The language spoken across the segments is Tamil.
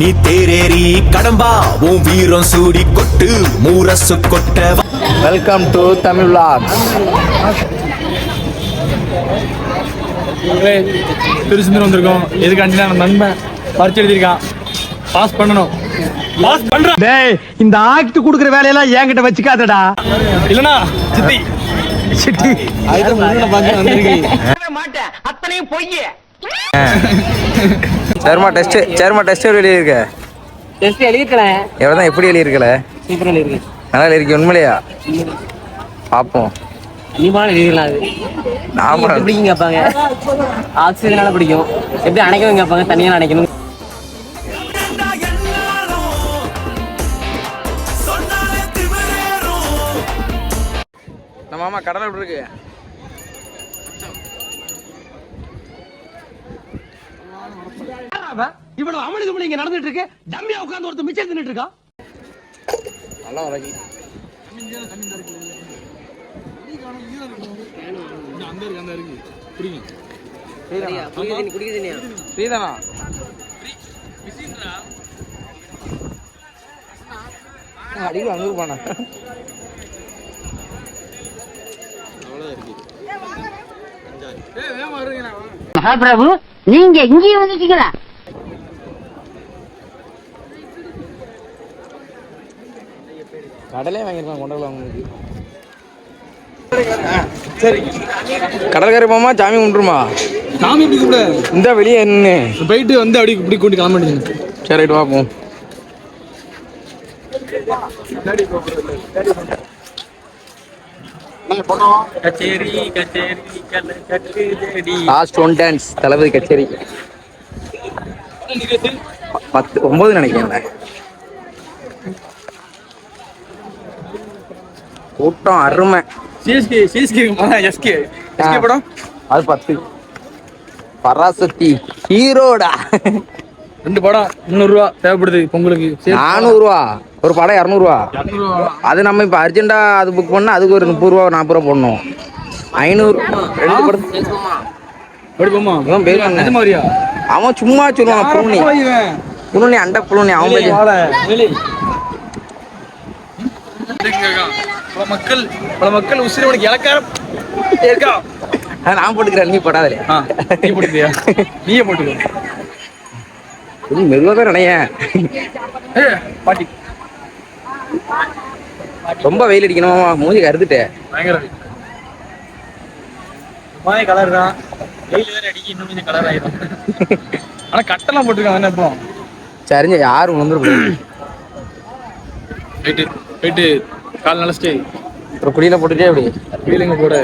நீ தேரேறி கடம்பா உன் வீரம் சூடி கொட்டு மூரசு கொட்ட வெல்கம் டு தமிழ் மக்களே, திருச்செந்தூர் வந்திருக்கோம். எதுக்காண்டினா நம்ம நண்பன் பரிச்சு எழுதியிருக்கான். பாஸ் பண்ணணும். பாஸ் பண்றான் டேய் இந்த ஆக்ட் குடுக்குற வேலையெல்லாம் என்கிட்ட வச்சுக்காதடா. இல்லனா சித்தி. சித்தி. முன்னாடி பார்த்து வந்திருக்கு சர்மா டெஸ்ட் சர்மா டெஸ்ட் எழுதியிருக்க? டெஸ்ட் எழுதிருக்கேன் எவ்வளோ தான் எப்படி எழுதியிருக்கல? சூப்பராக எழுதிருக்கு நல்லா எழுதிருக்க உண்மையிலையா? பார்ப்போம் மாதிரி எழுதிக்கலாம் அது. நாம எப்படி பிடிக்கும் கேட்பாங்க ஆக்சிஜனால பிடிக்கும். எப்படி அணைக்கணும் கேட்பாங்க தனியாக அணைக்கணும். நம்ம மாமா கடலை எப்படி இருக்கு. இவ்வளவு அமளிது இங்க நடந்துட்டு இருக்கு. டம்மியா உட்கார்ந்து ஒருத்தர் மிச்சம் தின்னுட்டு இருக்கான் நல்லா ஸ்ரீதானா. அடிக்கல போனா. மகாபிரபு நீங்க இங்கேயும் வந்துட்டீங்களா? கடலே வாங்கியிருக்கான் கொண்டல அவங்களுக்கு கடற்கரை போமா சாமி கும்பிட்டுருமா? சாமி எப்படி கூட இந்த வெளியே என்ன போயிட்டு வந்து அப்படி இப்படி கூட்டி கிளம்ப சரி ரைட்டு பார்ப்போம் கச்சேரி கச்சேரி கச்சேரி லாஸ்ட் ஒன் டான்ஸ் தளபதி கச்சேரி. பத்து ஒன்பது நினைக்கிறேன். கூட்டம் அருமை. CSK CSK SK. எஸ்கே படம்? அது பத்து. பராசக்தி ஹீரோடா. ரெண்டு படம் முந்நூறுரூவா தேவைப்படுது பொங்கலுக்கு. சரி. நானூறுவா. ஒரு படம் இரநூறுவா. அது நம்ம இப்போ அர்ஜென்ட்டா அது புக் பண்ணா அதுக்கு ஒரு முப்பது ரூபா நாற்பது ரூபா போடணும். ஐநூறு. ரெண்டு படம். அவன் சும்மா சொல்லுவான் புழுனி புழுனி அண்ட புழுனி அவன். பல மக்கள் பல மக்கள் உசிரி உனக்கு இலக்காரம் இருக்கா? நான் போட்டுக்கிறேன். நீ போடாதே நீ போட்டுக்கிறியா? நீயே போட்டுக்கோ. கொஞ்சம் மெதுவாக தான் ஏய், பாட்டி. ரொம்ப வெயில் அடிக்கணுமா? மூஞ்சி கருத்துட்டேன் பயங்கர மாதிரி கலர் தான். வெயில் வேற அடிக்கி இன்னும் கொஞ்சம் கலர் ஆயிரும். ஆனா கட்டெல்லாம் போட்டிருக்காங்க என்ன இப்போ? சரிஞ்ச யாரும் வந்துடும் போயிட்டு போயிட்டு கால் நினைச்சிட்டு ஒரு குடியில போட்டுட்டே அப்படி. வீலுங்க கூட.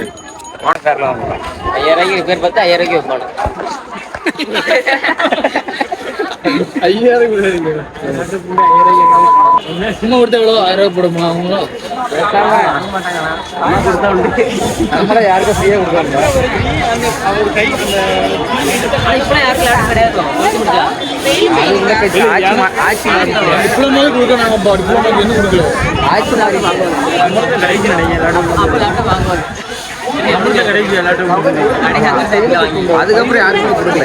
ஐயாயிரம் பேர் பார்த்து ஐயாயிரம் வைப்பாங்க ஐயாயிரம் சும்மா கொடுத்தா எவ்வளோ ஆயிரம் ரூபாய் போடுமா அவங்களும் நம்மள யாருக்கும் ஃப்ரீயா கொடுக்காங்க இப்பெல்லாம் யாருக்கும் லேட் கிடையாது டிப்ளமோவே கொடுக்குறாங்கப்பா டிப்ளமோக்கு என்ன கொடுக்கல ஆட்சி அதுக்கப்புறம் யாருக்குமே கொடுக்கல.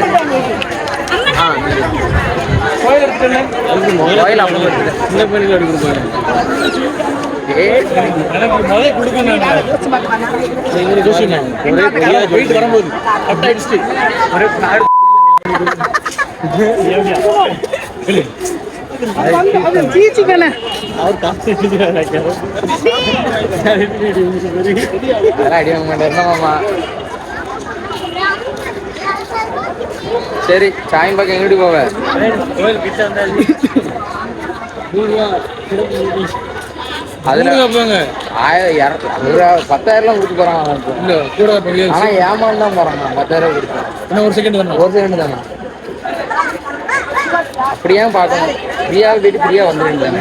கோயில் அப்படி இந்த கோயில் எடுக்கிற கோயில் எனக்கு முதல்ல கொடுக்கணும் ஒரே பெரிய போயிட்டு வரும்போது ஒரே மாட்டேன் என்ன மாமா சரி சாயம் பக்கம் எங்கிட்டு போவ? கோயில் கிட்ட வந்தாச்சு நூறுரூவா அதுல ஆயிரம் பத்தாயிரம்லாம் கொடுத்து போறான். இல்ல கூட ஆனா ஏமாந்து தான் போறான் பத்தாயிரம் கொடுத்து இன்னும் ஒரு செகண்ட் தானே? ஒரு செகண்ட் தானே? அப்படியே பார்க்கணும். ஃப்ரீயாக போயிட்டு ஃப்ரீயாக வந்துருந்தாங்க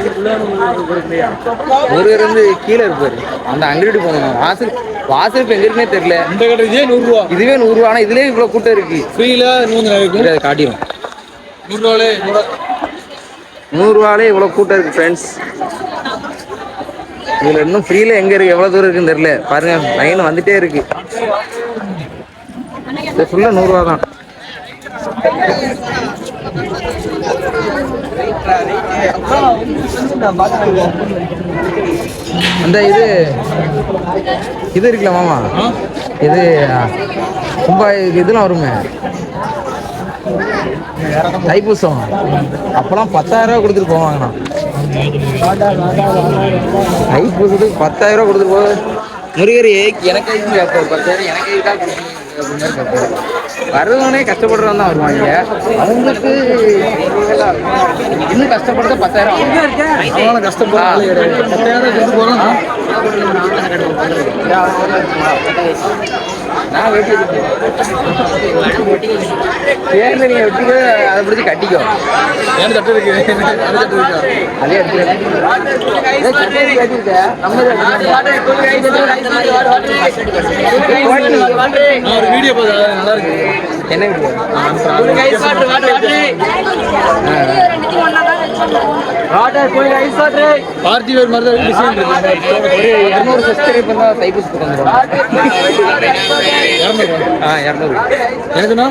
ஒரு இருந்து கீழே இருப்பாரு. அந்த அங்கிட்டு போகணும். வாசல் வாசல் இப்போ எங்க இருக்குன்னே தெரியல. இந்த கடை இதே நூறுரூவா. இதுவே நூறுரூவா. ஆனால் இதுலேயே இவ்வளோ கூட்டம் இருக்கு. ஃப்ரீல நூறு அதை காட்டிடும் நூறுரூவாலே நூறு நூறுரூவாலே இவ்வளோ கூட்டம் இருக்கு ஃப்ரெண்ட்ஸ் இதில் இன்னும் ஃப்ரீல எங்கே இருக்கு எவ்வளோ தூரம் இருக்குன்னு தெரியல. பாருங்க லைன் வந்துட்டே இருக்கு. இது ஃபுல்லாக நூறுரூவா தான். அந்த இது இது இருக்குல்ல மாமா? இது ரொம்ப இதெல்லாம் வருமே? தைப்பூசம். அப்பெல்லாம் பத்தாயிரம் ரூபா கொடுத்துட்டு போவாங்கண்ணா. தைப்பூசத்துக்கு பத்தாயிரம் ரூபா கொடுத்துட்டு போக முருகர் எனக்கு பத்தாயிரம் எனக்கு எதுக்காக வருவனே கஷ்டப்படுறவன் தான் வருவாங்க அவங்களுக்கு இன்னும் கஷ்டப்படுறத பத்தாயிரம் ஆகும். அவங்களும் கஷ்டப்படுற ஆளு கிடையாது. பத்தாயிரம் கொண்டு போறோம் நான் வெட்டி சேர்ந்து நீங்க வெட்டிக்கோ அதை பிடிச்சி கட்டிக்கோ ஏன் தட்டு இருக்கு அது தட்டு இருக்கா அதே எடுத்து நம்ம ஒரு வீடியோ பார்த்தேன் நல்லா இருக்கு என்ன video? பார்த்திவேர் மாதிரி டிசைன் இருக்கு. இரநூறு சப்ஸ்கிரைபர் தான் தைப்பூசத்துக்கு வந்துடும் இரநூறு ஆ இரநூறு. எனக்குண்ணா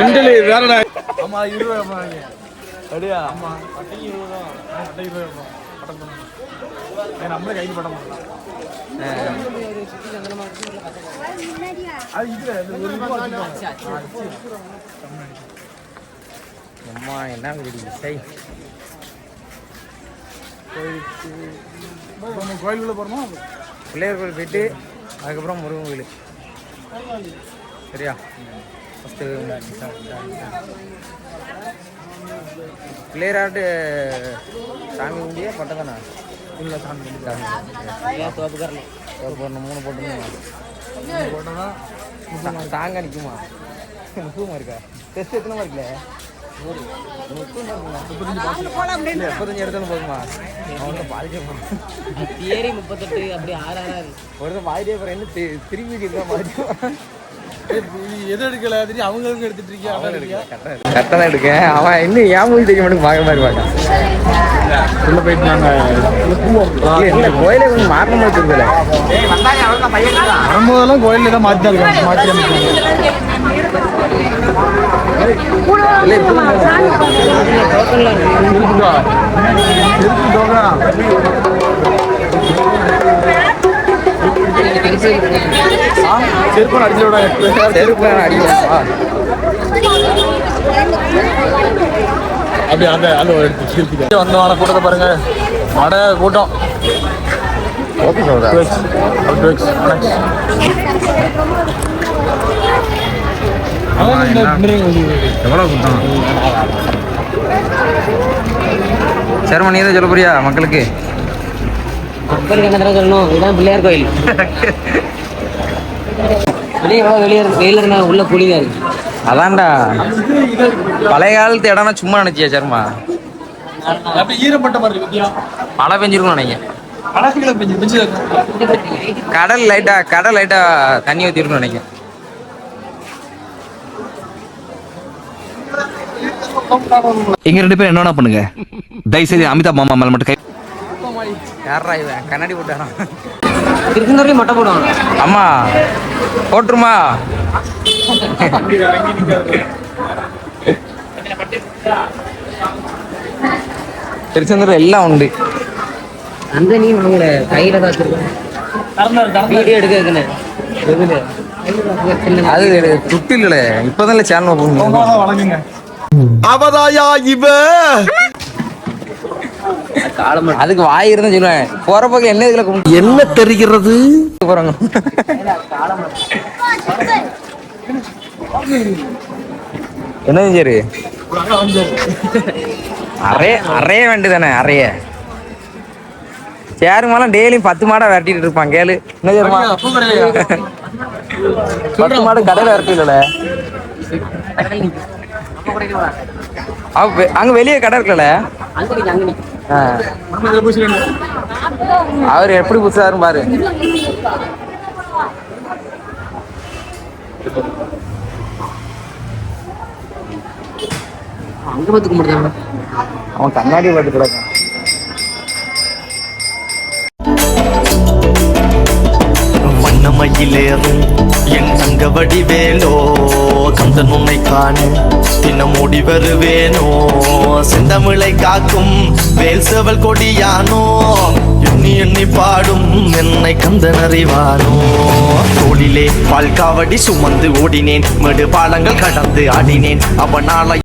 ரெண்டுல வேறடா ஆமா இருபது ரூபா அப்படியா? ஆமா பட்டைக்கு இருபது பட்டம் பண்ணணும். நம்மளே கைக்கு பட்டம் பண்ணலாம். அம்மா என்ன சை. நம்ம கோயிலுக்குள்ள போறோமா? பிள்ளையார் கோயில் போயிட்டு அதுக்கப்புறம் முருகன் கோயில். சரியா? ஃபஸ்ட்டு பிள்ளையாராட்டு சாமி கும்பிடியா பட்டம் தானே? இல்லை சாமி தோப்புக்காரனே போடணும் மூணு போட்டுருந்தோம் போட்டோம்னா தாங்க நிற்குமா முப்பதுமா இருக்கா டெஸ்ட் எத்தனை மார்க்ல முப்பத்தஞ்சு எடுத்தாலும் போதுமா? அவன் பாதிக்க தியரி முப்பத்தெட்டு அப்படி ஆறு ஆறாரு ஒருத்தன் பாதிட்டே போகிறேன் என்ன தி- திரும்பி இருக்கா பாதிக்கும் எது எடுக்கல தெரியும் அவங்க அவங்க எடுத்துட்டு இருக்கியா கரெக்டாக தான் எடுக்கேன் அவன் இன்னும் ஏன் மூவி தைக்க மட்டும் பார்க்க மாதிரி பார்க்கான் உள்ள போயிட்டு நாங்க இல்லை கோயிலே கொஞ்சம் மாறின மாதிரி தெரியல வரும்போதெல்லாம் கோயில்ல தான் மாத்தி தான் இருக்காங்க மாத்தி அமைச்சாங்க இல்லை டோக்கனா செருப்பு அடிச்சு விட செருப்பு அடிக்கலாம்ப்பா அப்படி அந்த அந்த எடுத்து வந்தவன கூட்டத்தை பாருங்க. அட கூட்டம். ஓகே வெக்ஸ் எவ்வளோ சரிம்மா நீ தான் சொல்ல போறியா மக்களுக்கு? மக்களுக்கு என்ன தடவை சொல்லணும்? இதுதான் பிள்ளையார் கோயில். வெளியே வெளியே வெயில் இருந்தா உள்ள குளிதா இருக்கு. அதான்டா. பழைய காலத்து இடம்னா சும்மா நினைச்சியா சர்மா? ஈரப்பட்ட மாதிரி மழை பெஞ்சிருக்கும் நினைக்கிறேன். அழகுல பெஞ்சு பெஞ்சு கடல் லைட்டா கடல் லைட்டா தண்ணி ஊற்றிருக்கும் நினைக்கிறேன். எங்க ரெண்டு பேரும் என்னென்ன பண்ணுங்க? தயவுசெய்து அமிதாப் மாமா மேல மட்டும் கை யாரா இவன்? கண்ணாடி போட்டானா திருச்செந்தூர்லயும் மொட்டை போடுவாங்க. அம்மா போட்டுருமா? திருச்செந்தூர் எல்லாம் உண்டு. அந்த நீ வாங்கல கையில தான் வீடியோ எடுக்க அது துட்டு இல்ல இப்பதான் சேனல் அவதாயா இவ? அதுக்கு வாய் இருந்தா சொல்லுவேன். போற பக்கம் என்ன இதுல என்ன தெரிகிறது? போறாங்க. என்ன சரி? அறைய அறைய வேண்டியதானே அறைய. சேரு மேலாம் டெய்லியும் பத்து மாடை விரட்டிட்டு இருப்பான் கேளு. என்ன தெரியுமா? பத்து மாடு கடையில விரட்டில அவ வெ- அங்க வெளியே கடை இருக்கல அவர் எப்படி புதுசாரு பாரு. அங்க பார்த்து கும்பிடுதாங்க அவன் கண்ணாடி பார்த்து கிடக்கான் வண்ணமயிலேறும் என் தங்க வடிவேலோ. கந்த உன்னை காண. தினம் ஓடி வருவேனோ. செந்தமிழை காக்கும் வேல் செவல் கொடியானோ. எண்ணி எண்ணி பாடும் என்னை கந்தன் அறிவானோ. தோளிலே பால்காவடி சுமந்து ஓடினேன். மெடு பாலங்கள் கடந்து ஆடினேன். அவனால